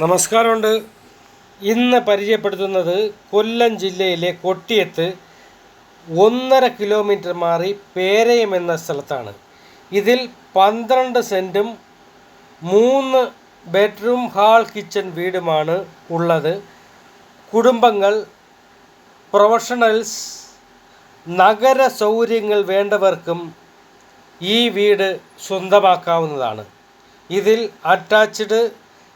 നമസ്കാരമുണ്ട്. ഇന്ന് പരിചയപ്പെടുത്തുന്നത് കൊല്ലം ജില്ലയിലെ കൊട്ടിയത്ത് ഒന്നര കിലോമീറ്റർ മാറി പേരയം എന്ന സ്ഥലത്താണ്. ഇതിൽ പന്ത്രണ്ട് സെന്റും മൂന്ന് ബെഡ്റൂം ഹാൾ കിച്ചൺ വീടുമാണ് ഉള്ളത്. കുടുംബങ്ങൾ പ്രൊഫഷണൽസ് നഗര സൗകര്യങ്ങൾ വേണ്ടവർക്കും ഈ വീട് സ്വന്തമാക്കാവുന്നതാണ്. ഇതിൽ അറ്റാച്ച്ഡ്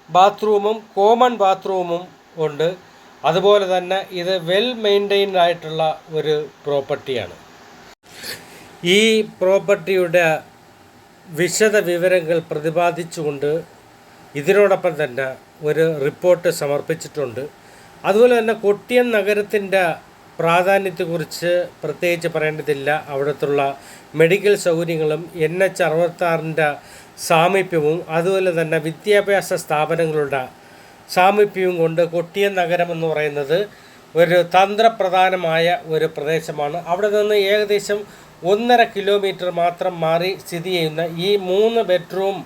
ബാത്റൂമും കോമൺ ബാത്റൂമും ഉണ്ട്. അതുപോലെ തന്നെ ഇത് വെൽ മെയിന്റെയിൻഡ് ആയിട്ടുള്ള ഒരു പ്രോപ്പർട്ടിയാണ്. ഈ പ്രോപ്പർട്ടിയുടെ വിശദ വിവരങ്ങൾ പ്രതിപാദിച്ചുകൊണ്ട് ഇതിനോടൊപ്പം തന്നെ ഒരു റിപ്പോർട്ട് സമർപ്പിച്ചിട്ടുണ്ട്. അതുപോലെ തന്നെ കൊട്ടിയം നഗരത്തിന്റെ പ്രാധാന്യത്തെക്കുറിച്ച് പ്രത്യേകിച്ച് പറയേണ്ടതില്ല. അവിടുത്തുള്ള മെഡിക്കൽ സൗകര്യങ്ങളും എൻ എച്ച് അറുപത്താറിന്റെ സാമീപ്യവും അതുപോലെ തന്നെ വിദ്യാഭ്യാസ സ്ഥാപനങ്ങളുടെ സാമീപ്യവും കൊണ്ട് കൊട്ടിയ നഗരം എന്ന് പറയുന്നത് ഒരു തന്ത്രപ്രധാനമായ ഒരു പ്രദേശമാണ്. അവിടെ നിന്ന് ഏകദേശം ഒന്നര കിലോമീറ്റർ മാത്രം മാറി സ്ഥിതി ചെയ്യുന്ന ഈ മൂന്ന് ബെഡ്റൂം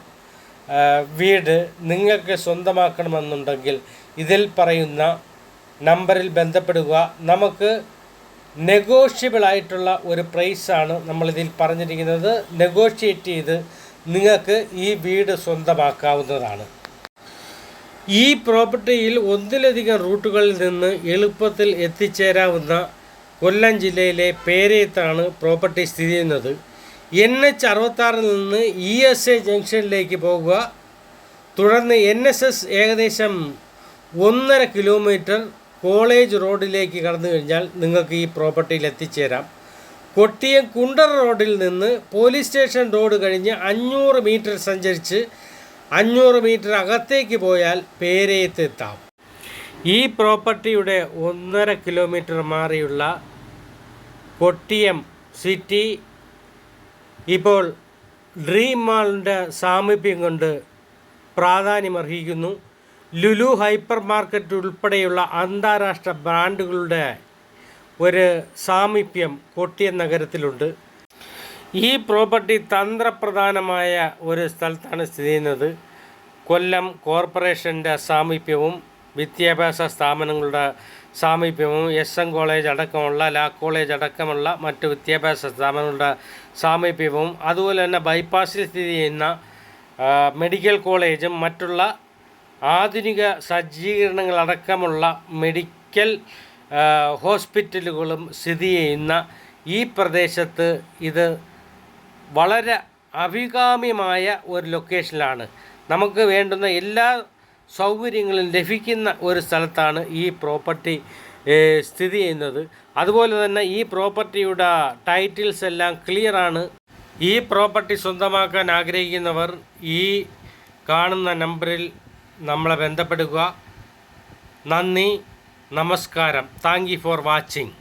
വീട് നിങ്ങൾക്ക് സ്വന്തമാക്കണമെന്നുണ്ടെങ്കിൽ ഇതിൽ പറയുന്ന നമ്പറിൽ ബന്ധപ്പെടുക. നമുക്ക് നെഗോഷ്യബിൾ ആയിട്ടുള്ള ഒരു പ്രൈസാണ് നമ്മളിതിൽ പറഞ്ഞിരിക്കുന്നത്. നെഗോഷിയേറ്റ് ചെയ്ത് നിങ്ങൾക്ക് ഈ വീട് സ്വന്തമാക്കാവുന്നതാണ്. ഈ പ്രോപ്പർട്ടിയിൽ ഒന്നിലധികം റൂട്ടുകളിൽ നിന്ന് എളുപ്പത്തിൽ എത്തിച്ചേരാവുന്ന കൊല്ലം ജില്ലയിലെ പേരയത്താണ് പ്രോപ്പർട്ടി സ്ഥിതി ചെയ്യുന്നത്. എൻ എച്ച് അറുപത്താറിൽ നിന്ന് ഇ എസ് എ ജംഗ്ഷനിലേക്ക് പോകുക. തുടർന്ന് എൻ എസ് എസ് ഏകദേശം ഒന്നര കിലോമീറ്റർ കോളേജ് റോഡിലേക്ക് കടന്നു കഴിഞ്ഞാൽ നിങ്ങൾക്ക് ഈ പ്രോപ്പർട്ടിയിൽ എത്തിച്ചേരാം. കൊട്ടിയം കുണ്ടറ റോഡിൽ നിന്ന് പോലീസ് സ്റ്റേഷൻ റോഡ് കഴിഞ്ഞ് അഞ്ഞൂറ് മീറ്റർ സഞ്ചരിച്ച് അഞ്ഞൂറ് മീറ്റർ അകത്തേക്ക് പോയാൽ പേരയത്തെത്താം ഈ പ്രോപ്പർട്ടിയുടെ ഒന്നര കിലോമീറ്റർ മാറിയുള്ള കൊട്ടിയം സിറ്റി ഇപ്പോൾ ഡ്രീം മാളിന്റെ സാമീപ്യം കൊണ്ട് പ്രാധാന്യമർഹിക്കുന്നു. ലുലു ഹൈപ്പർ മാർക്കറ്റ് ഉൾപ്പെടെയുള്ള അന്താരാഷ്ട്ര ബ്രാൻഡുകളുടെ ഒരു സാമീപ്യം കൊട്ടിയ നഗരത്തിലുണ്ട്. ഈ പ്രോപ്പർട്ടി തന്ത്രപ്രധാനമായ ഒരു സ്ഥലത്താണ് സ്ഥിതി ചെയ്യുന്നത്. കൊല്ലം കോർപ്പറേഷന്റെ സാമീപ്യവും വിദ്യാഭ്യാസ സ്ഥാപനങ്ങളുടെ സാമീപ്യവും എസ് എൻ കോളേജ് അടക്കമുള്ള ലാ കോളേജ് അടക്കമുള്ള മറ്റ് വിദ്യാഭ്യാസ സ്ഥാപനങ്ങളുടെ സാമീപ്യവും അതുപോലെ തന്നെ ബൈപ്പാസിൽ സ്ഥിതി ചെയ്യുന്ന മെഡിക്കൽ കോളേജും മറ്റുള്ള ആധുനിക സജ്ജീകരണങ്ങളടക്കമുള്ള മെഡിക്കൽ ഹോസ്പിറ്റലുകളും സ്ഥിതി ചെയ്യുന്ന ഈ പ്രദേശത്ത് ഇത് വളരെ അഭികാമ്യമായ ഒരു ലൊക്കേഷനിലാണ്. നമുക്ക് വേണ്ടുന്ന എല്ലാ സൗകര്യങ്ങളും ലഭിക്കുന്ന ഒരു സ്ഥലത്താണ് ഈ പ്രോപ്പർട്ടി സ്ഥിതി ചെയ്യുന്നത്. അതുപോലെ തന്നെ ഈ പ്രോപ്പർട്ടിയുടെ ടൈറ്റിൽസ് എല്ലാം ക്ലിയറാണ്. ഈ പ്രോപ്പർട്ടി സ്വന്തമാക്കാൻ ആഗ്രഹിക്കുന്നവർ ഈ കാണുന്ന നമ്പറിൽ നമ്മളെ ബന്ധപ്പെടുക. നന്ദി. നമസ്കാരം. Thank for watching.